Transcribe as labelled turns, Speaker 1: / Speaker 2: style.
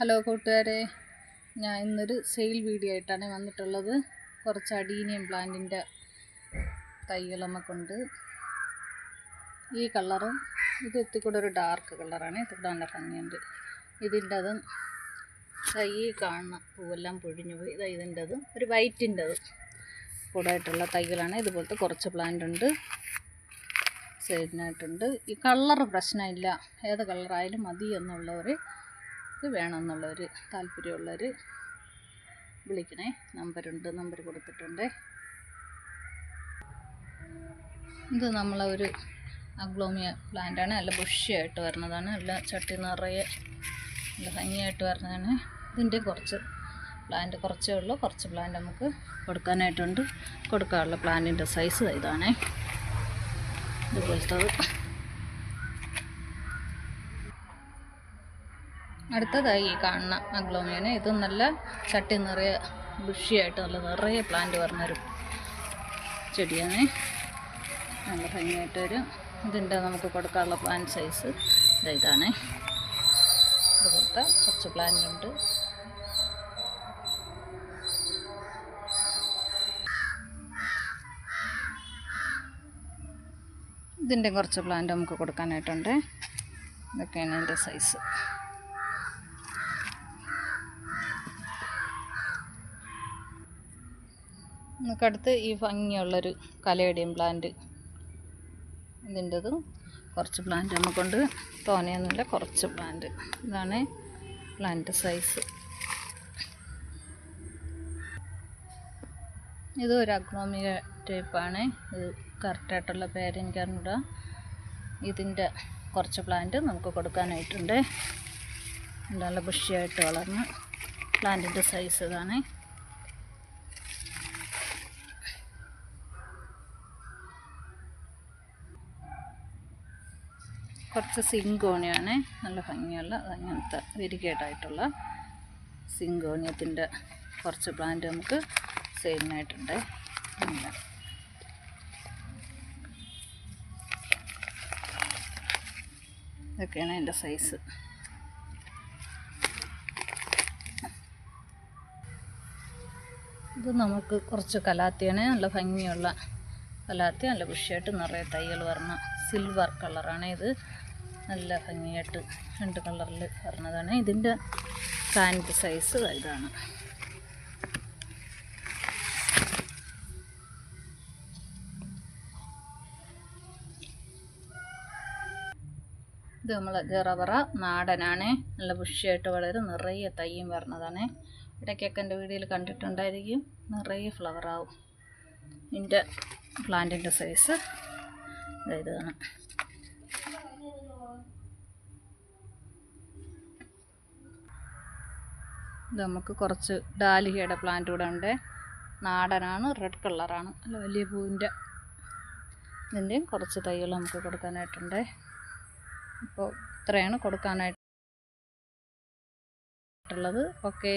Speaker 1: Hello കൂട്ടുകാരെ ഞാൻ ഇന്നൊരു സെയിൽ വീഡിയോ ആയിട്ടാണ് വന്നിട്ടുള്ളത്. കുറച്ച് അഡീനിയം പ്ലാന്റിന്റെ തൈകൾ നമുക്കുണ്ട്. ഈ കളറും ഇത് എത്തിക്കൂടെ ഒരു ഡാർക്ക് കളറാണ്. എത്തിക്കൂടെ നല്ല ഭംഗിയുണ്ട്. ഇതിന്റെ അതും തൈ കാണുന്ന പൂവെല്ലാം പൊഴിഞ്ഞു പോയി. ഇതാ ഇതിന്റെതും ഒരു വൈറ്റിന്റെതും കൂടായിട്ടുള്ള തൈകളാണ്. ഇതുപോലത്തെ കുറച്ച് പ്ലാന്റ് ഉണ്ട്. സൈഡിനായിട്ടുണ്ട് ഈ കളർ പ്രശ്നമില്ല. ഏത് കളറായാലും മതി എന്നുള്ളവർ ഇത് വേണമെന്നുള്ളൊരു താല്പര്യമുള്ളവർ വിളിക്കണേ. നമ്പരുണ്ട് നമ്പർ കൊടുത്തിട്ടുണ്ട്. ഇത് നമ്മളെ ഒരു അഗ്ലോമിയ പ്ലാന്റാണ്. നല്ല ബുഷിയായിട്ട് വരുന്നതാണ്. നല്ല ചട്ടി നിറയെ നല്ല ഭംഗിയായിട്ട് വരുന്നതാണ്. ഇതിന്റെ കുറച്ച് പ്ലാന്റ് കുറച്ചേ ഉള്ളൂ. കുറച്ച് പ്ലാന്റ് നമുക്ക് കൊടുക്കാനായിട്ടുണ്ട്. കൊടുക്കാനുള്ള പ്ലാന്റിന്റെ സൈസ് ഇതാണേ. ഇതുപോലത്തത് അടുത്തതായി ഈ കാണുന്ന അഗ്ലോമിയന ഇത് നല്ല ചട്ടി നിറയെ ബുഷിയായിട്ട് നല്ല നിറയെ പ്ലാന്റ് പറഞ്ഞൊരു ചെടിയാണ്. നല്ല ഭംഗിയായിട്ട് വരും ഇതിന്റെ നമുക്ക് കൊടുക്കാനുള്ള പ്ലാൻ സൈസ് ഇതാണ്. ഇതുപോലത്തെ കുറച്ച് പ്ലാന്റ് ഉണ്ട്. ഇതിന്റെ കുറച്ച് പ്ലാന്റ് നമുക്ക് കൊടുക്കാനായിട്ടുണ്ട്. ഇതൊക്കെയാണ് എന്റെ സൈസ് നമുക്കടുത്ത് ഈ ഭംഗിയുള്ളൊരു കലേഡിയം പ്ലാന്റ് ഇതിന്റെതും കുറച്ച് പ്ലാന്റ് നമുക്കുണ്ട് തോനെയൊന്നുമില്ല കുറച്ച് പ്ലാന്റ് ഇതാണ് പ്ലാന്റ് സൈസ് ഇത് ഒരു അഗ്നോമിക ടൈപ്പാണ് ഇത് കറക്റ്റായിട്ടുള്ള പേര് എനിക്ക് അറിഞ്ഞൂടാ ഇതിന്റെ കുറച്ച് പ്ലാന്റ് നമുക്ക് കൊടുക്കാനായിട്ടുണ്ട്. നല്ല ബുഷിയായിട്ട് വളർന്ന് പ്ലാന്റിന്റെ സൈസ് ഇതാണ്. കുറച്ച് സിങ്കോണിയാണ് നല്ല ഭംഗിയുള്ള അങ്ങനത്തെ വെരിഗേഡായിട്ടുള്ള സിങ്കോണിയത്തിന്റെ കുറച്ച് പ്ലാന്റ് നമുക്ക് സെയിലിനായിട്ടുണ്ട്. ഇതൊക്കെയാണ് എന്റെ സൈസ്. ഇത് നമുക്ക് കുറച്ച് കലാത്തിയാണ്. നല്ല ഭംഗിയുള്ള കലാത്തി നല്ല ബുഷിയായിട്ട് നിറയെ തൈകൾ വരണ സിൽവർ കളറാണ് ഇത്. നല്ല ഭംഗിയായിട്ട് രണ്ട് കളറിൽ വരണതാണ്. ഇതിന്റെ പാന്റ് സൈസ് ഇതാണ്. ഇത് നമ്മൾ ജറവറ നാടനാണ്. നല്ല ബുഷിയായിട്ട് വളരെ നിറയെ തയ്യും വരണതാണ്. ഇടയ്ക്കൊക്കെ എന്റെ വീഡിയോയിൽ കണ്ടിട്ടുണ്ടായിരിക്കും. നിറയെ ഫ്ലവറാവും ഇതിന്റെ പ്ലാന്റിന്റെ സൈസ്. ഇതാണ് ഇത് നമുക്ക് കുറച്ച് ഡാലിഹയുടെ പ്ലാന്റ് കൂടെ ഉണ്ട്. നാടനാണ് റെഡ് കളറാണ്. നല്ല വലിയ പൂവിന്റെ ഇതിന്റെയും കുറച്ച് തൈകൾ നമുക്ക് കൊടുക്കാനായിട്ടുണ്ട്. അപ്പോൾ ഇത്രയാണ് കൊടുക്കാനായിട്ടുള്ളത്. ഓക്കേ.